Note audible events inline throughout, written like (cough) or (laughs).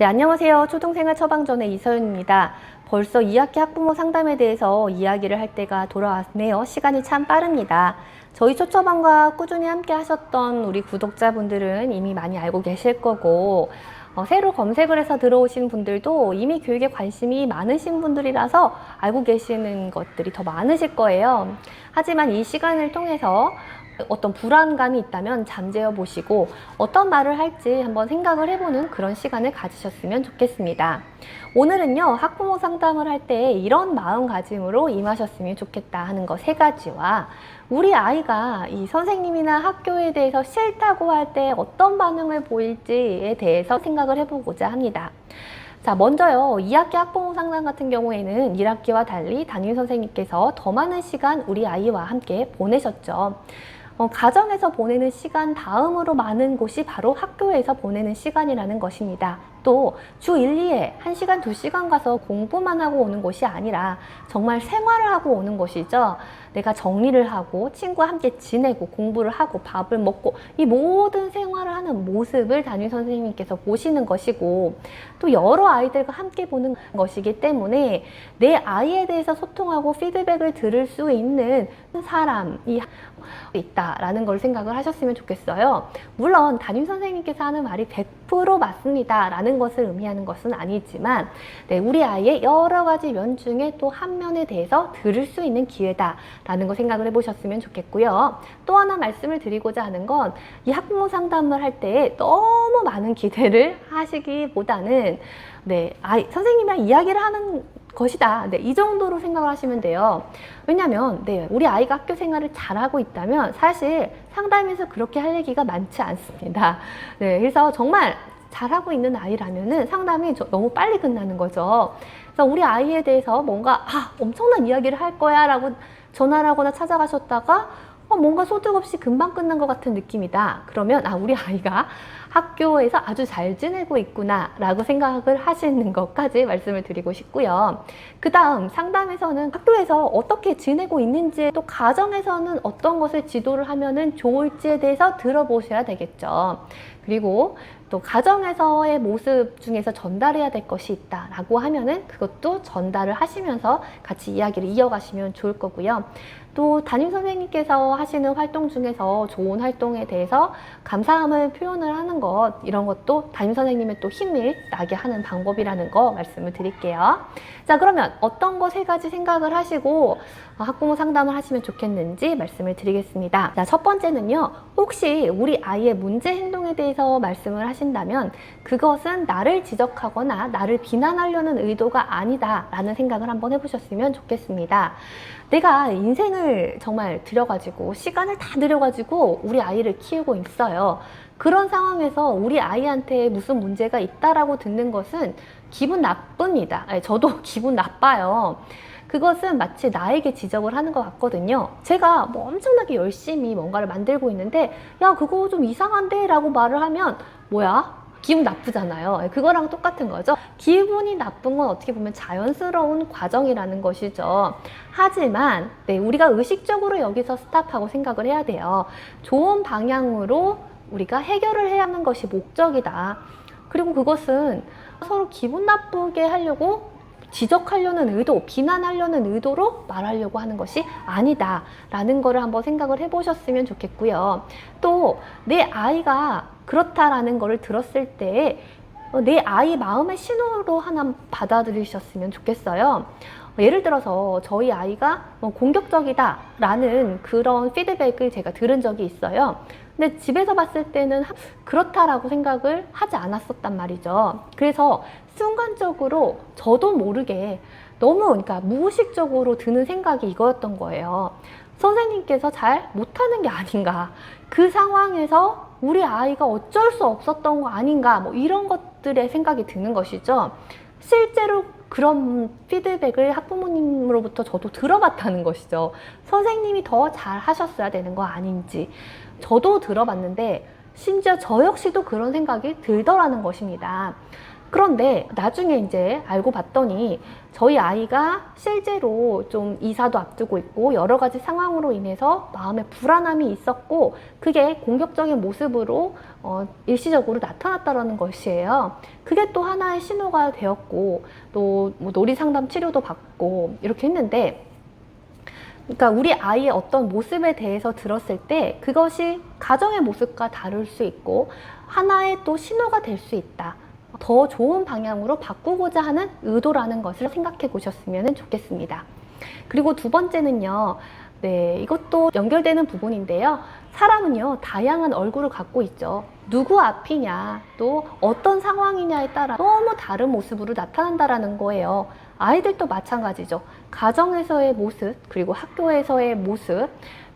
네, 안녕하세요. 초등생활 처방전의 이서윤입니다. 벌써 2학기 학부모 상담에 대해서 이야기를 할 때가 돌아왔네요. 시간이 참 빠릅니다. 저희 초처방과 꾸준히 함께 하셨던 우리 구독자분들은 이미 많이 알고 계실 거고, 어, 새로 검색을 해서 들어오신 분들도 이미 교육에 관심이 많으신 분들이라서 알고 계시는 것들이 더 많으실 거예요. 하지만 이 시간을 통해서 어떤 불안감이 있다면 잠재워 보시고 어떤 말을 할지 한번 생각을 해보는 그런 시간을 가지셨으면 좋겠습니다. 오늘은요, 학부모 상담을 할 때 이런 마음가짐으로 임하셨으면 좋겠다 하는 거 세 가지와 우리 아이가 이 선생님이나 학교에 대해서 싫다고 할 때 어떤 반응을 보일지에 대해서 생각을 해보고자 합니다. 자, 먼저요, 2학기 학부모 상담 같은 경우에는 1학기와 달리 담임 선생님께서 더 많은 시간 우리 아이와 함께 보내셨죠. 어, 가정에서 보내는 시간 다음으로 많은 곳이 바로 학교에서 보내는 시간이라는 것입니다. 또 주 1, 2회 1시간, 2시간 가서 공부만 하고 오는 곳이 아니라 정말 생활을 하고 오는 곳이죠. 내가 정리를 하고 친구와 함께 지내고 공부를 하고 밥을 먹고 이 모든 생활을 하는 모습을 담임 선생님께서 보시는 것이고 또 여러 아이들과 함께 보는 것이기 때문에 내 아이에 대해서 소통하고 피드백을 들을 수 있는 사람이 있다라는 걸 생각을 하셨으면 좋겠어요. 물론 담임 선생님께서 하는 말이 100% 맞습니다 라는 것을 의미하는 것은 아니지만 네, 우리 아이의 여러 가지 면 중에 또 한 면에 대해서 들을 수 있는 기회다 라는 거 생각을 해보셨으면 좋겠고요. 또 하나 말씀을 드리고자 하는 건 이 학부모 상담을 할 때 너무 많은 기대를 하시기보다는 네, 아이 선생님이랑 이야기를 하는 것이다. 네, 이 정도로 생각을 하시면 돼요. 왜냐면, 네, 우리 아이가 학교 생활을 잘하고 있다면 사실 상담에서 그렇게 할 얘기가 많지 않습니다. 네, 그래서 정말 잘하고 있는 아이라면은 상담이 저- 너무 빨리 끝나는 거죠. 그래서 우리 아이에 대해서 뭔가, 아, 엄청난 이야기를 할 거야 라고 전화를 하거나 찾아가셨다가 어, 뭔가 소득 없이 금방 끝난 것 같은 느낌이다. 그러면, 아, 우리 아이가 학교에서 아주 잘 지내고 있구나 라고 생각을 하시는 것까지 말씀을 드리고 싶고요. 그 다음 상담에서는 학교에서 어떻게 지내고 있는지 또 가정에서는 어떤 것을 지도를 하면은 좋을지에 대해서 들어보셔야 되겠죠. 그리고 또 가정에서의 모습 중에서 전달해야 될 것이 있다라고 하면은 그것도 전달을 하시면서 같이 이야기를 이어가시면 좋을 거고요. 또 담임 선생님께서 하시는 활동 중에서 좋은 활동에 대해서 감사함을 표현을 하는 것 이런 것도 담임 선생님의 또 힘을 나게 하는 방법이라는 거 말씀을 드릴게요. 자 그러면 어떤 거 세 가지 생각을 하시고 어, 학부모 상담을 하시면 좋겠는지 말씀을 드리겠습니다. 자 첫 번째는요. 혹시 우리 아이의 문제 행동에 대해서 말씀을 하신다면 그것은 나를 지적하거나 나를 비난하려는 의도가 아니다라는 생각을 한번 해보셨으면 좋겠습니다. 내가 인생을 정말 들여가지고 시간을 다 들여가지고 우리 아이를 키우고 있어요. 그런 상황에서 우리 아이한테 무슨 문제가 있다라고 듣는 것은 기분 나쁩니다. 저도 (laughs) 기분 나빠요. 그것은 마치 나에게 지적을 하는 것 같거든요. 제가 뭐 엄청나게 열심히 뭔가를 만들고 있는데, 야, 그거 좀 이상한데? 라고 말을 하면, 뭐야? 기분 나쁘잖아요. 그거랑 똑같은 거죠. 기분이 나쁜 건 어떻게 보면 자연스러운 과정이라는 것이죠. 하지만, 네, 우리가 의식적으로 여기서 스탑하고 생각을 해야 돼요. 좋은 방향으로 우리가 해결을 해야 하는 것이 목적이다. 그리고 그것은 서로 기분 나쁘게 하려고 지적하려는 의도, 비난하려는 의도로 말하려고 하는 것이 아니다 라는 거를 한번 생각을 해보셨으면 좋겠고요. 또 내 아이가 그렇다라는 거를 들었을 때 어, 내 아이 마음의 신호로 하나 받아들이셨으면 좋겠어요. 예를 들어서 저희 아이가 뭐 공격적이다 라는 그런 피드백을 제가 들은 적이 있어요. 근데 집에서 봤을 때는 그렇다라고 생각을 하지 않았었단 말이죠. 그래서 순간적으로 저도 모르게 너무 그러니까 무의식적으로 드는 생각이 이거였던 거예요. 선생님께서 잘 못하는 게 아닌가. 그 상황에서 우리 아이가 어쩔 수 없었던 거 아닌가. 뭐 이런 것들의 생각이 드는 것이죠. 실제로 그런 피드백을 학부모님으로부터 저도 들어봤다는 것이죠. 선생님이 더 잘 하셨어야 되는 거 아닌지. 저도 들어봤는데, 심지어 저 역시도 그런 생각이 들더라는 것입니다. 그런데 나중에 이제 알고 봤더니 저희 아이가 실제로 좀 이사도 앞두고 있고 여러 가지 상황으로 인해서 마음에 불안함이 있었고 그게 공격적인 모습으로 어, 일시적으로 나타났다라는 것이에요. 그게 또 하나의 신호가 되었고 또 뭐 놀이 상담 치료도 받고 이렇게 했는데 그러니까 우리 아이의 어떤 모습에 대해서 들었을 때 그것이 가정의 모습과 다를 수 있고 하나의 또 신호가 될 수 있다. 더 좋은 방향으로 바꾸고자 하는 의도라는 것을 생각해 보셨으면 좋겠습니다. 그리고 두 번째는요. 네, 이것도 연결되는 부분인데요. 사람은요, 다양한 얼굴을 갖고 있죠. 누구 앞이냐, 또 어떤 상황이냐에 따라 너무 다른 모습으로 나타난다라는 거예요. 아이들도 마찬가지죠. 가정에서의 모습, 그리고 학교에서의 모습,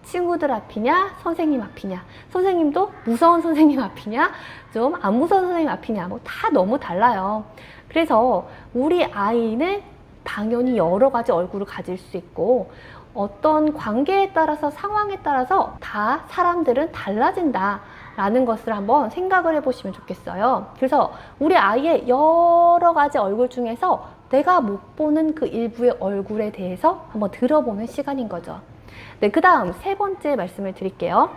친구들 앞이냐, 선생님 앞이냐, 선생님도 무서운 선생님 앞이냐, 좀 안 무서운 선생님 앞이냐, 뭐 다 너무 달라요. 그래서 우리 아이는 당연히 여러 가지 얼굴을 가질 수 있고, 어떤 관계에 따라서 상황에 따라서 다 사람들은 달라진다. 라는 것을 한번 생각을 해보시면 좋겠어요. 그래서 우리 아이의 여러 가지 얼굴 중에서 내가 못 보는 그 일부의 얼굴에 대해서 한번 들어보는 시간인 거죠. 네, 그 다음 세 번째 말씀을 드릴게요.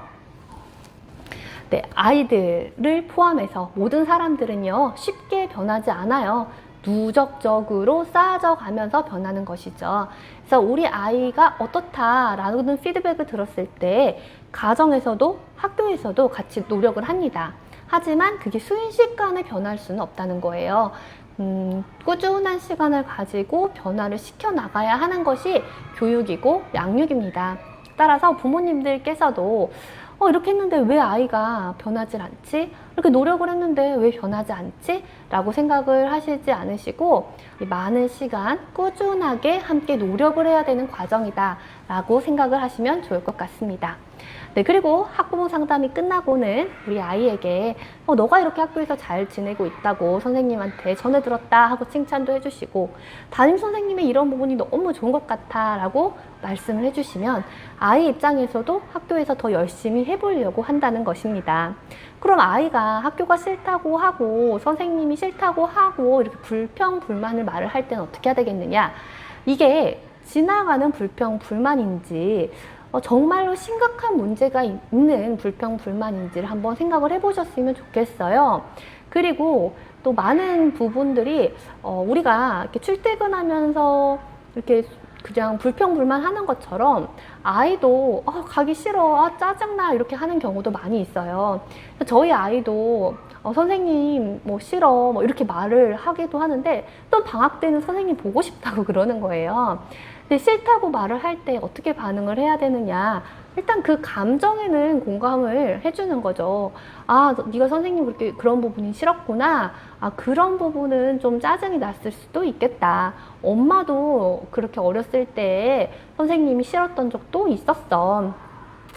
네, 아이들을 포함해서 모든 사람들은요, 쉽게 변하지 않아요. 누적적으로 쌓아져 가면서 변하는 것이죠. 그래서 우리 아이가 어떻다라는 피드백을 들었을 때 가정에서도 학교에서도 같이 노력을 합니다. 하지만 그게 순식간에 변할 수는 없다는 거예요. 음, 꾸준한 시간을 가지고 변화를 시켜 나가야 하는 것이 교육이고 양육입니다. 따라서 부모님들께서도 어, 이렇게 했는데 왜 아이가 변하지 않지? 이렇게 노력을 했는데 왜 변하지 않지? 라고 생각을 하시지 않으시고 많은 시간 꾸준하게 함께 노력을 해야 되는 과정이다 라고 생각을 하시면 좋을 것 같습니다. 네, 그리고 학부모 상담이 끝나고는 우리 아이에게 어, 너가 이렇게 학교에서 잘 지내고 있다고 선생님한테 전해 들었다 하고 칭찬도 해주시고 담임 선생님의 이런 부분이 너무 좋은 것 같아 라고 말씀을 해주시면 아이 입장에서도 학교에서 더 열심히 해보려고 한다는 것입니다. 그럼 아이가 학교가 싫다고 하고 선생님이 싫다고 하고 이렇게 불평, 불만을 말을 할 때는 어떻게 해야 되겠느냐? 이게 지나가는 불평, 불만인지 어, 정말로 심각한 문제가 있는 불평, 불만인지를 한번 생각을 해보셨으면 좋겠어요. 그리고 또 많은 부분들이 어, 우리가 이렇게 출퇴근하면서 이렇게 그냥 불평불만 하는 것처럼 아이도 어, 가기 싫어, 아, 짜증나 이렇게 하는 경우도 많이 있어요. 저희 아이도 어, 선생님 뭐 싫어 뭐 이렇게 말을 하기도 하는데 또 방학 때는 선생님 보고 싶다고 (laughs) 그러는 거예요. 근데 싫다고 말을 할 때 어떻게 반응을 해야 되느냐? 일단 그 감정에는 공감을 해주는 거죠. 아, 네가 선생님 그렇게 그런 부분이 싫었구나. 아, 그런 부분은 좀 짜증이 났을 수도 있겠다. 엄마도 그렇게 어렸을 때 선생님이 싫었던 적도 있었어.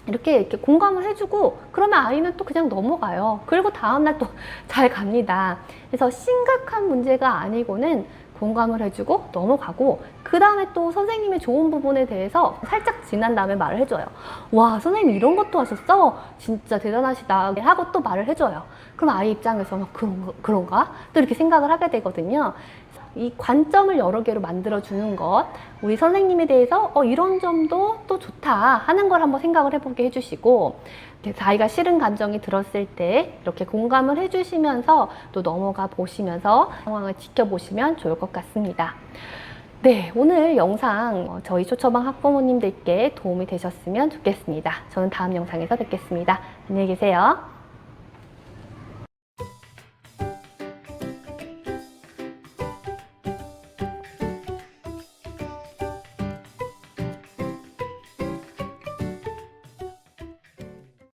이렇게 이렇게 공감을 해주고 그러면 아이는 또 그냥 넘어가요. 그리고 다음날 또 (laughs) 잘 갑니다. 그래서 심각한 문제가 아니고는 공감을 해주고 넘어가고 그 다음에 또 선생님의 좋은 부분에 대해서 살짝 지난 다음에 말을 해줘요. 와 선생님 이런 것도 하셨어? 진짜 대단하시다 하고 또 말을 해줘요. 그럼 아이 입장에서 막 그런, 그런가? 또 이렇게 생각을 하게 되거든요. 이 관점을 여러 개로 만들어 주는 것, 우리 선생님에 대해서 어, 이런 점도 또 좋다 하는 걸 한번 생각을 해보게 해주시고, 아이가 싫은 감정이 들었을 때 이렇게 공감을 해주시면서 또 넘어가 보시면서 상황을 지켜보시면 좋을 것 같습니다. 네, 오늘 영상 어, 저희 초처방 학부모님들께 도움이 되셨으면 좋겠습니다. 저는 다음 영상에서 뵙겠습니다. 안녕히 계세요.